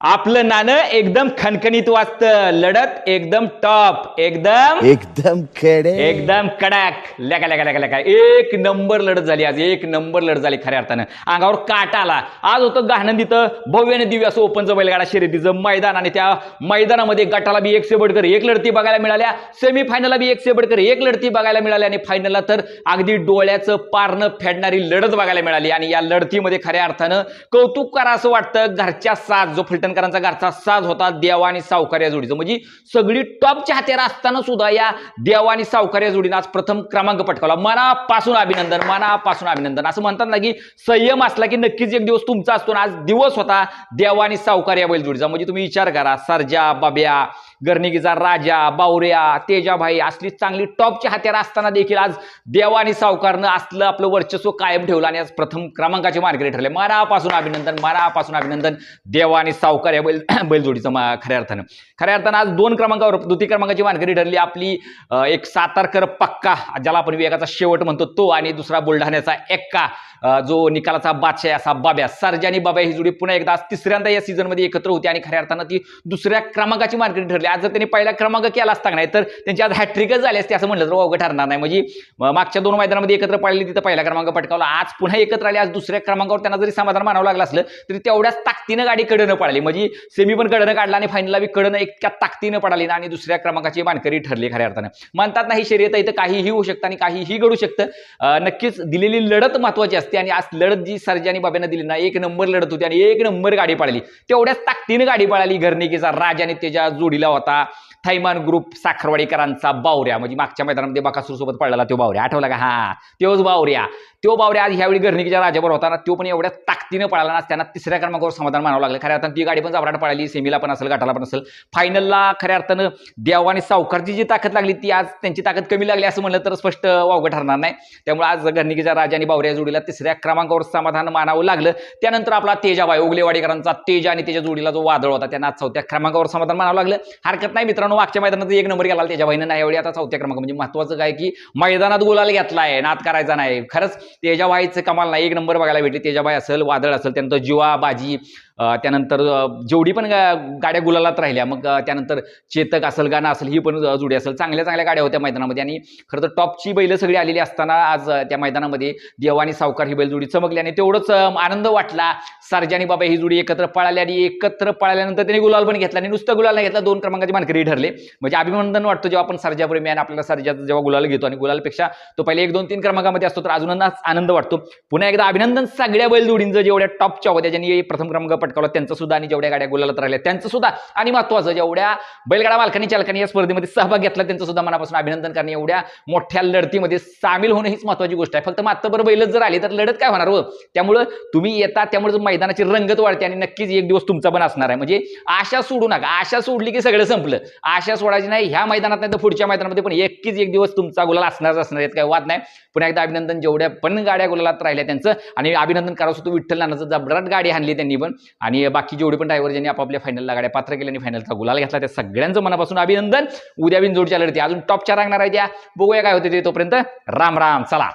आपलं नाणं एकदम खणखणीत वाजतं. लढत एकदम टॉप. एकदम एकदम कडे एकदम कडक. लेका लेका लेका लेका. एक नंबर लढत झाली आज. एक नंबर लढत झाली खऱ्या अर्थानं. अंगावर काटा आला. आज होतं गाणं तिथं. भव्याने दिव्य असं ओपनचं बैलगाडा शर्यतीचं मैदान आणि त्या मैदानामध्ये गटाला बी एक सेबडकर एक लढती बघायला मिळाल्या. सेमीफायनलला बी एक सेबडकर एक लढती बघायला मिळाल्या आणि फायनलला तर अगदी डोळ्याचं पारणं फेडणारी लढत बघायला मिळाली. आणि या लढतीमध्ये खऱ्या अर्थानं कौतुक करा असं वाटतं. घरच्या साज जो फलटणकरांचा घरचा साज होता देवा आणि सावकार या जोडीचं. म्हणजे सगळी टॉपच्या हात्यार असताना सुद्धा या देवा आणि सावकार या जोडीनं आज प्रथम क्रमांक पटकावला. मनापासून अभिनंदन मनापासून अभिनंदन. असं म्हणतात ना की संयम असला की नक्कीच एक दिवस तुमचा असतो ना आज दिवस होता देवा आणि सावकार या बैल जोडीचा म्हणजे तुम्ही विचार करा सरजा बाब्या गर्णिकीचा राजा बावऱ्या तेजाभाई असली चांगली टॉपच्या हात्यार असताना देखील आज देवा आणि सावकारनं असलं आपलं वर्चस्व कायम ठेवलं आणि आज प्रथम क्रमांकाचे मार्केट ठरले. मनापासून अभिनंदन मनापासून अभिनंदन देवा आणि सावकार या बैल बैलजोडीचं खऱ्या अर्थानं. खऱ्या अर्थानं आज दोन क्रमांकावर द्वितीय क्रमांकाची मार्केट ठरली. आपली एक सातारकर पक्का ज्याला आपण विवेकाचा शेवट म्हणतो तो आणि दुसरा बुलढाण्याचा एक्का जो निकालाचा बादशाह असा बाब्या. सरजानी बाब्या ही जोडी पुन्हा एकदा आज तिसऱ्यांदा या सीझनमध्ये एकत्र होती आणि खऱ्या अर्थानं ती दुसऱ्या क्रमांकाची मार्केट ठरली. आज जर त्यांनी पहिला क्रमांक केला असता का नाही तर त्यांची आज हॅट्रिकच झाली असते असं म्हटलं तर अवघड ठरणार नाही. म्हणजे मागच्या दोन मैदानामध्ये एकत्र पाळली तिथं पहिला क्रमांक पटकावला. आज पुन्हा एकत्र आले आज दुसऱ्या क्रमांकावर त्यांना जरी समाधान मानावं लागलं असलं तरी तेवढ्याच ताकदीनं गाडी कडनं पडाली म्हणजे सेमी पण कडनं काढला आणि फायनलला बी कडनं इतक्या ताकदीनं पडाली ना आणि दुसऱ्या क्रमांकाची मानकरी ठरली खऱ्या अर्थानं. म्हणतात ना ही शर्यत इथं काहीही होऊ शकतं आणि काहीही घडू शकतं. नक्कीच दिलेली लढत महत्वाची असते आणि आज लढत जी सर्जानी बाब्यानं दिली ना एक नंबर लढत होती आणि एक नंबर गाडी पळाली. तेवढ्याच ताकदीनं गाडी पळाली घरनिकीचा राज आणि त्याच्या जोडीला होता. थैमान ग्रुप साखरवाडीकरांचा बावऱ्या म्हणजे मागच्या मैदानामध्ये बकासूर सोबत पडलेला तो बावऱ्या. आठवला का? हा. तोच बावऱ्या. तो बावऱ्या आज ह्यावेळी गर्णिकीच्या राजावर होता ना तो पण एवढ्या ताकदीनं पळाला ना त्यांना तिसऱ्या क्रमांकावर समाधान मानावं लागलं. खऱ्या अर्थानं ती गाडी पण जबराट पळाली सेमीला पण असेल गटाला पण असेल. फायनलला खऱ्या अर्थानं देव आणि सावकारची जी ताकद लागली ती आज त्यांची ताकद कमी लागली असं म्हणलं तर स्पष्ट वावगं ठरणार नाही. त्यामुळे आज गर्णिकीच्या राजा आणि बावऱ्या जोडीला तिसऱ्या क्रमांकावर समाधान मानावं लागलं. त्यानंतर आपला तेजाबाई उगलेवाडीकरांचा तेज आणि त्याच्या जोडीला जो वादळ होता त्यांना आज चौथ्या क्रमांकावर समाधान मानावं लागलं. हरकत नाही मित्रांनो मागच्या मैदानात एक नंबर गेला त्याच्या नाही यावेळी. आता चौथ्या क्रमांक म्हणजे महत्वाचं काय की मैदानात गुलाल घेतलाय नात करायचा नाही. खरंच तेजाबाईचं कमाल नाही. एक नंबर बघायला भेटली. तेजाबाई असेल वादळ असेल त्यानंतर जिवा बाजी त्यानंतर जेवढी पण गा- गाड्या गुलालात राहिल्या मग त्यानंतर चेतक असेल गाणं असेल ही पण जुडी असेल चांगल्या चांगल्या गाड्या होत्या मैदानामध्ये. आणि खरं तर टॉपची बैलं सगळी आलेली असताना आज त्या मैदानामध्ये देवा आणि सावकार ही बैलजोडी चमकली आणि तेवढंच आनंद वाटला. सरजा बाबा ही जोडी एकत्र पळाली आणि एकत्र पळाल्यानंतर त्यांनी गुलाल पण घेतला आणि नुसतं गुलाल नाही घेतला दोन क्रमांकाची मानकरी ठरले. म्हणजे अभिनंदन वाटतो जेव्हा आपण सरजाप्रेमी आणि आपल्याला सरजाचा जेव्हा गुलाल घेतो आणि गुलालपेक्षा तो पहिले एक दोन तीन क्रमांकामध्ये असतो तर अजून आनंद वाटतो. पुन्हा एकदा अभिनंदन सगळ्या बैलजोडींचं जेवढ्या टॉपच्या होत्या ज्यांनी प्रथम क्रमांक पटकावला त्यांचं सुद्धा आणि जेवढ्या गाड्या गुलालात राहिल्या त्यांचं सुद्धा आणि महत्वाचं जेवढ्या बैलगाडा मालकांनी चालकांनी या स्पर्धेमध्ये सहभाग घेतला त्यांचं सुद्धा मनापासून अभिनंदन करणे एवढ्या मोठ्या लढतीमध्ये सामील होणं हीच महत्वाची गोष्ट आहे. फक्त मात्र बैलच जर आली तर लढत काय होणार हो? त्यामुळं तुम्ही येता त्यामुळे मैदानाची रंगत वाढते आणि नक्कीच एक दिवस तुमचा पण असणार आहे. म्हणजे आशा सोडू नका. आशा सोडली की सगळं संपलं. आशा सोडायची नाही ह्या मैदानात नाही तर पुढच्या मैदानामध्ये पण एककीच एक दिवस तुमचा गुलाल असणारच असणार आहेत काही वाद नाही. पुन्हा एकदा अभिनंदन जेवढ्या पण गाड्या गुलालात राहिल्या त्यांचं. आणि अभिनंदन करावं होतं विठ्ठल नानाचं जबराट गाडी आणली त्यांनी पण. आणि बाकी जेवढे पण ड्रायव्हर ज्यांनी आपापल्या फायनलला गाड्या पात्र केल्या आणि फायनलचा गुलाल घेतला त्या सगळ्यांचं मनापासून अभिनंदन. उद्या बिनजोडच्या लढती अजून टॉपच्या रांगणार आहे त्या बघूया काय होते ते तोपर्यंत. राम राम. चला.